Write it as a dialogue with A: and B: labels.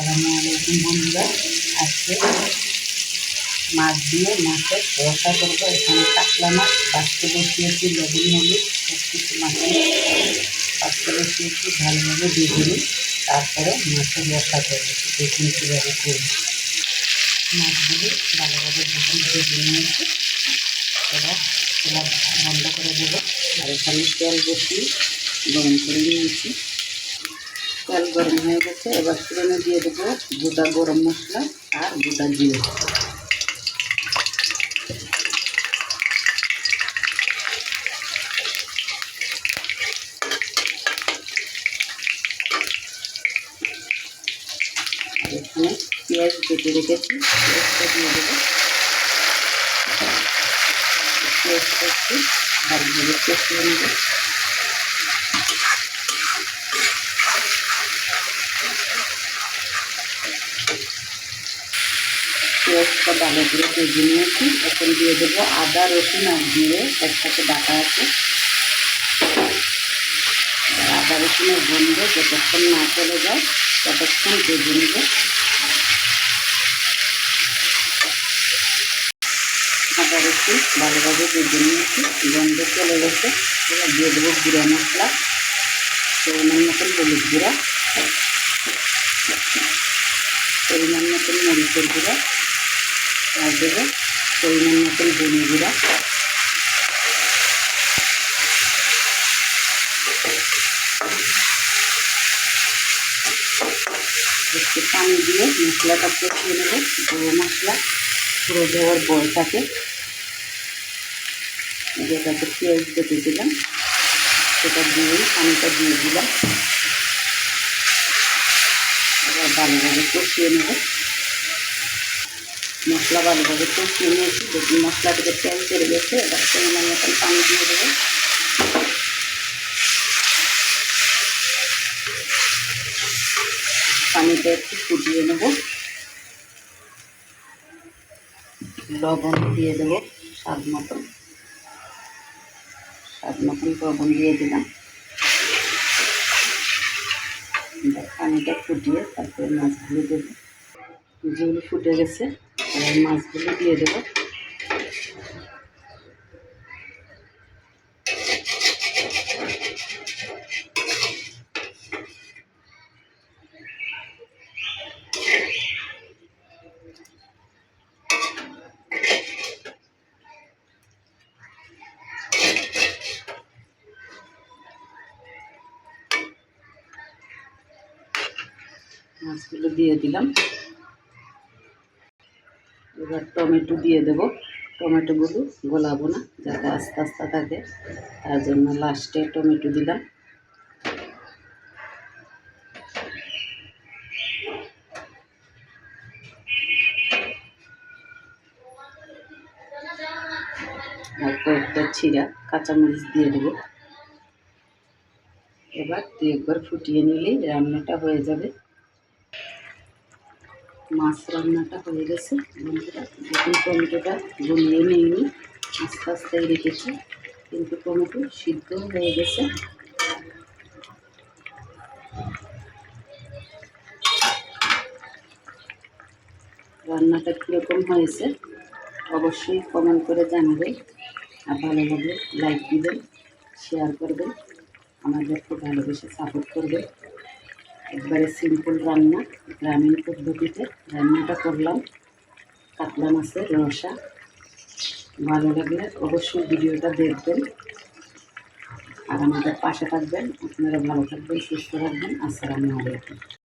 A: আসসালামু আলাইকুম বন্ধুরা, আজকে মাছ দিয়ে মাছের রসা করব। এখানে কাতলা মাছ বাঁচতে বসিয়েছি, লবণ, হলুদ সব কিছু বাঁচতে বসিয়েছি, ভালোভাবে নিই, তারপরে মাছের রসা করব। দেখুন কীভাবে করি মাছগুলি ভালোভাবে যখন ভেজে নিয়েছি। এবার চুলা বন্ধ করে দেবো। আর এখানে তেল বসিয়ে গরম করে নিয়েছি। তেল গরম হয়ে গেছে। এবার ফোড়নে দিয়ে দেবো গোটা গরম মশলা আর গোটা জিরে। পেঁয়াজ কেটে রেখেছি, পেঁয়াজটা দিয়ে দেবো। পেঁয়াজটা একটু ভালোভাবে কষিয়ে নেব। পেঁয়াজটা ভালো করে ভেজে নিয়েছি। এখন দিয়ে দেবো আদা, রসুন আর জিরে একসাথে বাটা আছে। আদা, রসুনের গন্ধ যতক্ষণ না চলে যায়, ততক্ষণ ভেজে নেব। আদা, রসুন ভালোভাবে ভেজে নিয়েছি। গন্ধ চলে গেছে। এবার দিয়ে দেবো গুঁড়া মশলা, পরিমাণ মতন হলুদ গুঁড়া, পরিমাণ মতন মরিচের গুঁড়া। আর দেবো পরিমাণ মতন ধনে গুঁড়া। একটু পানি দিয়ে মশলাটা কষিয়ে নেব, গরম মশলা, পুরো দেওয়ার বয়টাকে যেটাতে পেঁয়াজ কেটেছিলাম সেটা দিয়েই পানিটা দিয়ে দিলাম। এবার ভালোভাবে কষিয়ে নেব। মশলা ভালোভাবে কষিয়ে নিয়েছি দেখুন মশলা থেকে তেল ছেড়ে গেছে, এবার পরিমাণ মতন পানি দিয়ে দেবো। পানিটা একটু ফুটিয়ে নেব। লবণ দিয়ে দেবো স্বাদ মতন স্বাদ মতন লবণ দিয়ে দিলাম। পানিটা ফুটিয়ে তারপরে মাছগুলো দেবো। যেগুলো ফুটে গেছে। মাছগুলো দিয়ে দেবো। মাছগুলো দিয়ে দিলাম। এবার টমেটো দিয়ে দেবো। টমেটোগুলো গোলাবো না, যাতে আস্তে আস্তে থাকে। তার জন্য লাস্টে টমেটো দিলাম। আর কয়েকটা ছিঁড়া কাঁচামরিচ দিয়ে দেবো। এবার দু একবার ফুটিয়ে নিলেই রান্নাটা হয়ে যাবে। মাছ রান্নাটা হয়ে গেছে। বন্ধুরা দেখুন টমেটোটা গলিয়ে নিইনি। আস্তে আস্তে রেখেছি। কিন্তু টমেটো সিদ্ধ হয়ে গেছে। রান্নাটা কীরকম হয়েছে অবশ্যই কমেন্ট করে জানাবেন আর ভালো লাগলে লাইক দিবেন শেয়ার করবেন। আমাদেরকে ভালোবেসে সাপোর্ট করবেন। একবারে সিম্পল রান্না গ্রামীণ পদ্ধতিতে। রান্নাটা করলাম, কাতলা মাছের রসা। ভালো লাগলে অবশ্যই ভিডিওটা দেখবেন। আর আমাদের পাশে থাকবেন। আপনারা ভালো থাকবেন, সুস্থ থাকবেন। আসসালামু আলাইকুম।